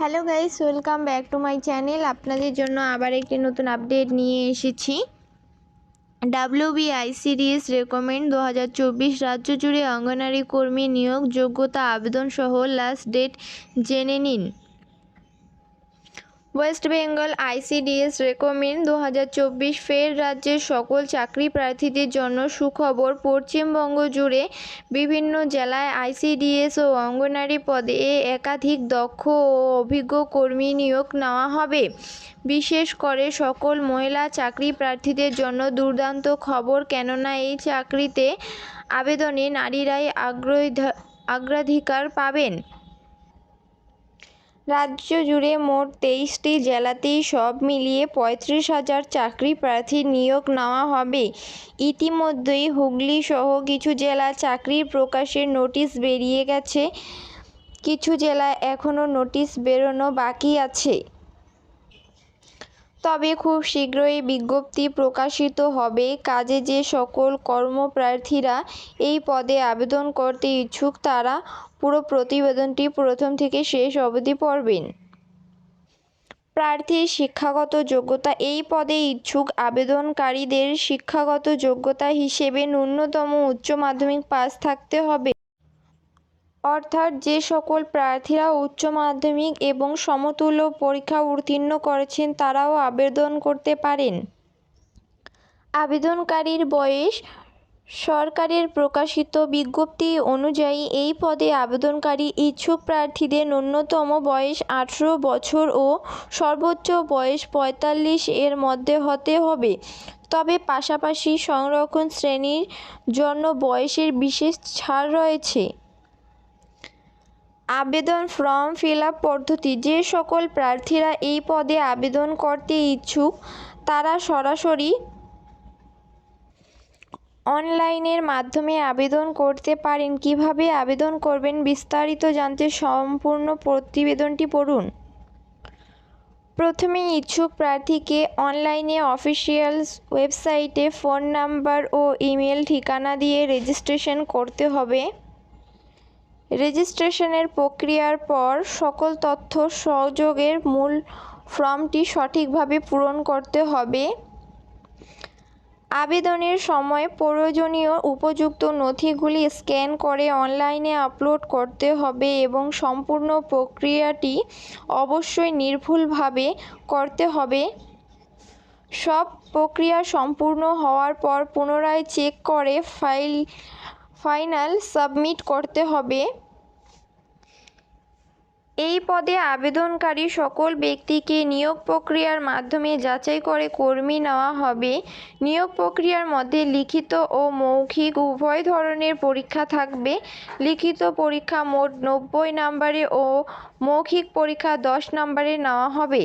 Hello guys welcome back to my channel আপনাদের জন্য আবার একটি নতুন আপডেট নিয়ে এসেছি। ডাব্লিউবিআইসিডিএস রেকমেন্ড দু হাজার চব্বিশ রাজ্য জুড়ে অঙ্গনারী কর্মী নিয়োগ যোগ্যতা আবেদন সহ লাস্ট ডেট জেনে নিন। ওয়েস্ট বেঙ্গল আইসিডিএস রেকমেন্ড দু হাজার চব্বিশ ফের রাজ্যের সকল চাকরি প্রার্থীদের জন্য সুখবর। পশ্চিমবঙ্গ জুড়ে বিভিন্ন জেলায় আইসিডিএস ও অঙ্গনারী পদে একাধিক দক্ষ ও অভিজ্ঞ কর্মী নিয়োগ নেওয়া হবে। বিশেষ করে সকল মহিলা চাকরি প্রার্থীদের জন্য দুর্দান্ত খবর, কেননা এই চাকরিতে আবেদনে নারীরাই আগ্রহী অগ্রাধিকার পাবেন। রাজ্য জুড়ে মোট তেইশটি জেলাতেই সব মিলিয়ে পঁয়ত্রিশ হাজার চাকরি প্রার্থী নিয়োগ নেওয়া হবে। ইতিমধ্যেই হুগলি সহ কিছু জেলা চাকরির প্রকাশের নোটিশ বেরিয়ে গেছে। কিছু জেলা এখনও নোটিশ বেরোনো বাকি আছে। তবে খুব শীঘ্রই বিজ্ঞপ্তি প্রকাশিত হবে। কাজে যে সকল কর্মপ্রার্থীরা এই পদে আবেদন করতে ইচ্ছুক, তারা পুরো প্রতিবেদনটি প্রথম থেকে শেষ অবধি পড়বেন। প্রার্থীর শিক্ষাগত যোগ্যতা, এই পদে ইচ্ছুক আবেদনকারীদের শিক্ষাগত যোগ্যতা হিসেবে ন্যূনতম উচ্চ মাধ্যমিক পাস থাকতে হবে। অর্থাৎ যে সকল প্রার্থীরা উচ্চ মাধ্যমিক এবং সমতুল্য পরীক্ষা উত্তীর্ণ করেছেন, তারাও আবেদন করতে পারেন। আবেদনকারীর বয়স সরকারের প্রকাশিত বিজ্ঞপ্তি অনুযায়ী এই পদে আবেদনকারী ইচ্ছুক প্রার্থীদের ন্যূনতম বয়স আঠেরো বছর ও সর্বোচ্চ বয়স পঁয়তাল্লিশ এর মধ্যে হতে হবে। তবে পাশাপাশি সংরক্ষণ শ্রেণির জন্য বয়সের বিশেষ ছাড় রয়েছে। আবেদন ফর্ম ফিল আপ পদ্ধতি, যে সকল প্রার্থীরা এই পদে আবেদন করতে ইচ্ছুক, তারা সরাসরি অনলাইনের মাধ্যমে আবেদন করতে পারেন। কীভাবে আবেদন করবেন বিস্তারিত জানতে সম্পূর্ণ প্রতিবেদনটি পড়ুন। প্রথমে ইচ্ছুক প্রার্থীকে অনলাইনে অফিসিয়াল ওয়েবসাইটে ফোন নাম্বার ও ইমেল ঠিকানা দিয়ে রেজিস্ট্রেশন করতে হবে। রেজিস্ট্রেশনের প্রক্রিয়ার পর সকল তথ্য সহযোগের মূল ফর্মটি সঠিকভাবে পূরণ করতে হবে। আবেদনের সময় প্রয়োজনীয় উপযুক্ত নথিগুলি স্ক্যান করে অনলাইনে আপলোড করতে হবে এবং সম্পূর্ণ প্রক্রিয়াটি অবশ্যই নির্ভুলভাবে করতে হবে। সব প্রক্রিয়া সম্পূর্ণ হওয়ার পর পুনরায় চেক করে ফাইল ফাইনাল সাবমিট করতে হবে। এই পদে আবেদনকারী সকল ব্যক্তিকে নিয়োগ প্রক্রিয়ার মাধ্যমে যাচাই করে কর্মী নেওয়া হবে। নিয়োগ প্রক্রিয়ার মধ্যে লিখিত ও মৌখিক উভয় ধরনের পরীক্ষা থাকবে। লিখিত পরীক্ষা মোট নব্বই নম্বরে ও মৌখিক পরীক্ষা দশ নম্বরে নেওয়া হবে।